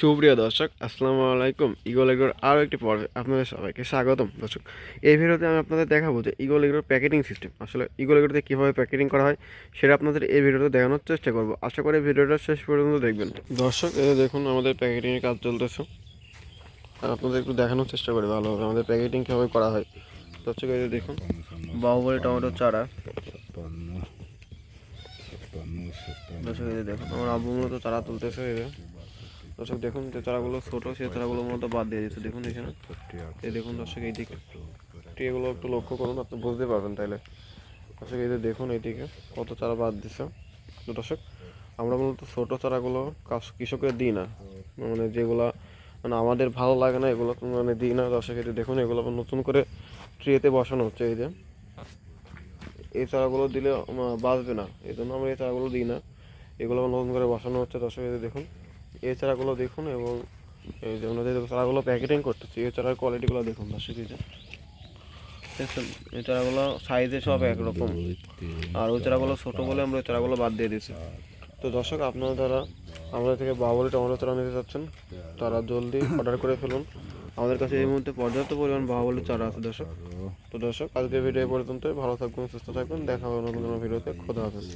সুপ্রিয় দর্শক আসসালামু আলাইকুম। ইগল এগ্রোর আরও একটি পর্বে আপনাদের সবাইকে স্বাগতম। দর্শক এই ভিডিওতে আমি আপনাদের দেখাবো যে ইগল এগ্রোর প্যাকেটিং সিস্টেম আসলে ইগল এগ্রোতে কীভাবে প্যাকেটিং করা হয় সেটা আপনাদের এই ভিডিওতে দেখানোর চেষ্টা করব। আশা করি ভিডিওটা শেষ পর্যন্ত দেখবেন। দর্শক এই দেখুন আমাদের প্যাকেটিংয়ের কাজ চলতেছে। আর আপনাদের একটু দেখানোর চেষ্টা করি ভালোভাবে আমাদের প্যাকেটিং কীভাবে করা হয়। দর্শক এই দেখুন বাহুবলী টমেটোর চারা। দর্শক এই দেখুন আমার আব্বু মূলত চারা তুলতেছে এই দর্শক, দেখুন যে চারাগুলো ছোটো সেই চারাগুলো মূলত বাদ দিয়ে দিচ্ছে দেখুন এখানে। এই দেখুন দর্শক, এই দিকে। এগুলো একটু লক্ষ্য করুন, আপনি বুঝতে পারবেন তাইলে। দর্শক, এই যে দেখুন এইদিকে কত চারা বাদ দিছে। তো দর্শক, আমরা মূলত ছোটো চারাগুলো কৃষকের দিই না। মানে যেগুলা মানে আমাদের ভালো লাগে না, এগুলো মানে দিই না। দর্শক, এই দেখুন, এগুলো আবার নতুন করে ট্রেতে বসানো হচ্ছে, এই যে। এই চারাগুলো দিলে বাঁচবে না। এই জন্য আমরা এই চারাগুলো দিই না। এগুলো নতুন করে বসানো হচ্ছে। দর্শক দেখুন। এই চারাগুলো দেখুন এবং এই যে যে চারাগুলো প্যাকেটিং করতেছি, এই চারার কোয়ালিটিগুলো দেখুন দর্শক যে। এই চারাগুলো সাইজে সব একরকম। আর ওই চারাগুলো ছোটো বলে আমরা ওই চারাগুলো বাদ দিয়ে দিয়েছি। তো দর্শক, আপনারা যারা আমাদের থেকে বাবুলি টমেটো চারা নিতে চাচ্ছেন তারা জলদি অর্ডার করে ফেলুন। আমাদের কাছে এই মুহূর্তে পর্যাপ্ত পরিমাণ বাহুবলি চারা আছে, দর্শক। তো দর্শক আজকে ভিডিও পর্যন্ত ভালো থাকবেন, সুস্থ থাকবেন। দেখা হবে নতুন ভিডিওতে খোদা হাফেজ।